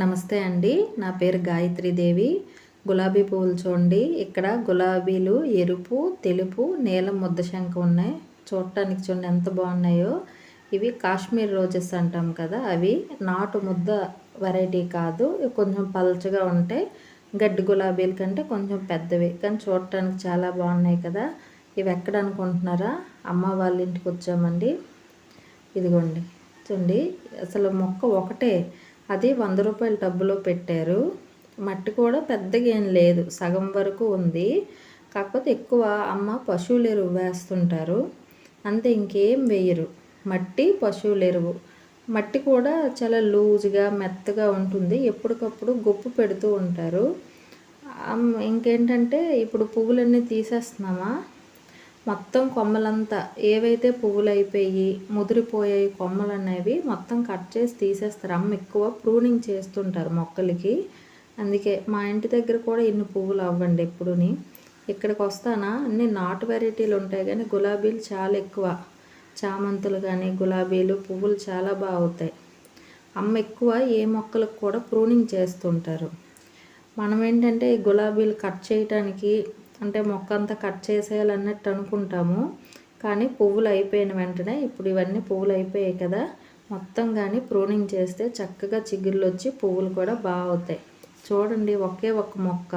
నమస్తే అండి. నా పేరు గాయత్రీదేవి. గులాబీ పువ్వులు చూడండి. ఇక్కడ గులాబీలు ఎరుపు తెలుపు నీలం ముద్ద శంఖ ఉన్నాయి. చూడటానికి చూడండి ఎంత బాగున్నాయో. ఇవి కాశ్మీర్ రోజెస్ అంటాం కదా అవి నాటు ముద్ద వెరైటీ కాదు. కొంచెం పల్చగా ఉంటాయి. గడ్డి గులాబీల కంటే కొంచెం పెద్దవి. కానీ చూడటానికి చాలా బాగున్నాయి కదా. ఇవి ఎక్కడ అనుకుంటున్నారా? అమ్మ వాళ్ళ ఇంటికి వచ్చామండి. ఇదిగోండి. చూడండి. అసలు మొక్క ఒకటే. అది వంద రూపాయల టబ్బులో పెట్టారు. మట్టి కూడా పెద్దగా ఏం లేదు. సగం వరకు ఉంది. కాకపోతే ఎక్కువ అమ్మ పశువుల ఎరువు వేస్తుంటారు. అంతే ఇంకేం వేయరు. మట్టి పశువుల ఎరువు. మట్టి కూడా చాలా లూజ్గా మెత్తగా ఉంటుంది. ఎప్పటికప్పుడు గొప్పు పెడుతూ ఉంటారు. ఇంకేంటంటే ఇప్పుడు పువ్వులన్నీ తీసేస్తున్నామా? మొత్తం కొమ్మలంతా ఏవైతే పువ్వులు అయిపోయి ముదిరిపోయాయి కొమ్మలు అనేవి మొత్తం కట్ చేసి తీసేస్తారు. అమ్మ ఎక్కువ ప్రూనింగ్ చేస్తుంటారు మొక్కలకి. అందుకే మా ఇంటి దగ్గర కూడా ఇన్ని పువ్వులు అవ్వండి ఎప్పుడుని. ఇక్కడికి వస్తానా? అన్ని నాటు వెరైటీలు ఉంటాయి కానీ గులాబీలు చాలా ఎక్కువ. చామంతులు కానీ గులాబీలు పువ్వులు చాలా బాగుతాయి అమ్మ ఎక్కువ ఏ మొక్కలకు కూడా ప్రూనింగ్ చేస్తుంటారు. మనం ఏంటంటే గులాబీలు కట్ చేయడానికి అంటే మొక్క అంతా కట్ చేసేయాలన్నట్టు అనుకుంటాము. కానీ పువ్వులు అయిపోయిన వెంటనే ఇప్పుడు ఇవన్నీ పువ్వులు అయిపోయాయి కదా మొత్తం కానీ ప్రూనింగ్ చేస్తే చక్కగా చిగుర్లు వచ్చి పువ్వులు కూడా బాగా అవుతాయి. చూడండి ఒకే ఒక్క మొక్క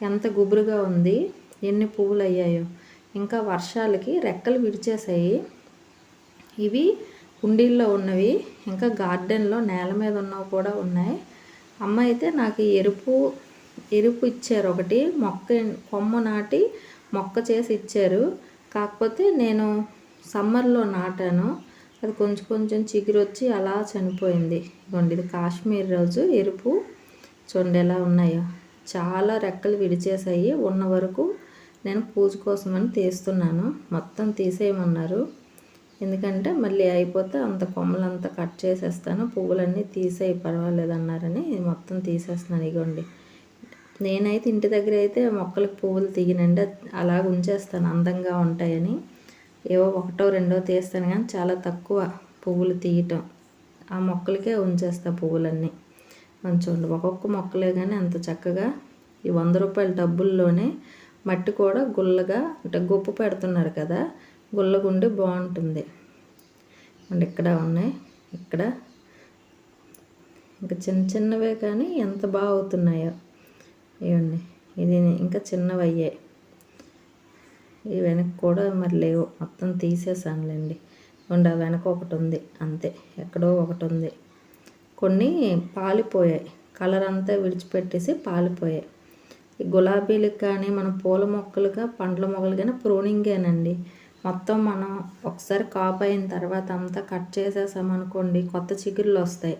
ఎంత గుబురుగా ఉంది ఎన్ని పువ్వులు అయ్యాయో. ఇంకా వర్షాలకి రెక్కలు విడిచేసాయి. ఇవి కుండీల్లో ఉన్నవి ఇంకా గార్డెన్లో నేల మీద ఉన్నవి కూడా ఉన్నాయి. అమ్మ అయితే నాకు ఎరుపు ఎరుపు ఇచ్చారు ఒకటి మొక్క కొమ్మ నాటి మొక్క చేసి ఇచ్చారు. కాకపోతే నేను సమ్మర్లో నాటాను. అది కొంచెం కొంచెం చిగురు వచ్చి అలా చనిపోయింది. ఇదిగోండి ఇది కాశ్మీర్ రోజు ఎరుపు చూడండి ఎలా ఉన్నాయో. చాలా రెక్కలు విడిచేసాయి ఉన్న వరకు నేను పూజ కోసమని తీస్తున్నాను. మొత్తం తీసేయమన్నారు. ఎందుకంటే మళ్ళీ అయిపోతే అంత కొమ్మలంతా కట్ చేసేస్తాను. పువ్వులన్నీ తీసేయి పర్వాలేదు అన్నారని మొత్తం తీసేస్తున్నాను. ఇగోండి నేనైతే ఇంటి దగ్గర అయితే మొక్కలకు పువ్వులు తీయనండి. అలా ఉంచేస్తాను అందంగా ఉంటాయని. ఏవో ఒకటో రెండో తీస్తాను కానీ చాలా తక్కువ పువ్వులు తీయటం. ఆ మొక్కలకే ఉంచేస్తా పువ్వులన్నీ. మంచిగా ఒక్కొక్క మొక్కలే కానీ అంత చక్కగా ఈ వంద రూపాయల డబ్బుల్లోనే మట్టి కూడా గుల్లగా అంటే గొప్పు పెడుతున్నారు కదా గుల్లగుండి బాగుంటుంది. అండ్ ఇక్కడ ఉన్నాయి ఇక్కడ. ఇంకా చిన్న చిన్నవే కానీ ఎంత బాగా అవుతున్నాయో. ఇవ్వండి. ఇది ఇంకా చిన్నవి అయ్యాయి ఈ వెనక కూడా మరి లేవు. మొత్తం తీసేసానులేండి. ఉండ వెనక ఒకటి ఉంది. అంతే. ఎక్కడో ఒకటి ఉంది. కొన్ని పాలిపోయాయి. కలర్ అంతా విడిచిపెట్టేసి పాలిపోయాయి. ఈ గులాబీలకు కానీ మన పూల మొక్కలుగా పండ్ల మొక్కలు కానీ ప్రూనింగేనండి. మొత్తం మనం ఒకసారి కాపు అయిన తర్వాత అంతా కట్ చేసేసామనుకోండి కొత్త చిగుళ్ళు వస్తాయి.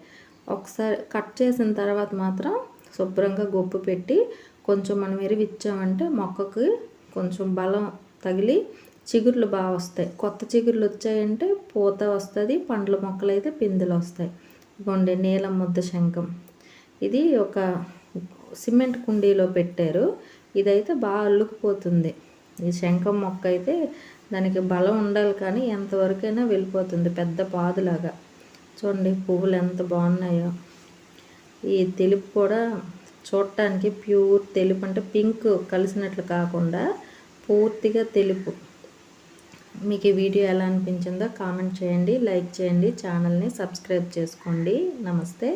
ఒకసారి కట్ చేసిన తర్వాత మాత్రం శుభ్రంగా గొప్పు పెట్టి కొంచెం మనం ఎరివిచ్చామంటే మొక్కకి కొంచెం బలం తగిలి చిగుర్లు బాగా వస్తాయి. కొత్త చిగుర్లు వచ్చాయంటే పూత వస్తుంది పండ్ల మొక్కలు అయితే పిందులు వస్తాయి. ఇగోండి నీలం ముద్ద శంఖం. ఇది ఒక సిమెంట్ కుండీలో పెట్టారు. ఇదైతే బాగా అల్లుకుపోతుంది. ఈ శంఖం మొక్క అయితే దానికి బలం ఉండాలి కానీ ఎంతవరకైనా వెళ్ళిపోతుంది పెద్ద పాదులాగా. చూడండి పువ్వులు ఎంత బాగున్నాయో. ఈ తెలుపు కూడా చూడటానికి ప్యూర్ తెలుపు అంటే పింక్ కలిసినట్లు కాకుండా పూర్తిగా తెలుపు. మీకు ఈ వీడియో ఎలా అనిపించిందో కామెంట్ చేయండి లైక్ చేయండి ఛానల్ని సబ్స్క్రైబ్ చేసుకోండి. నమస్తే.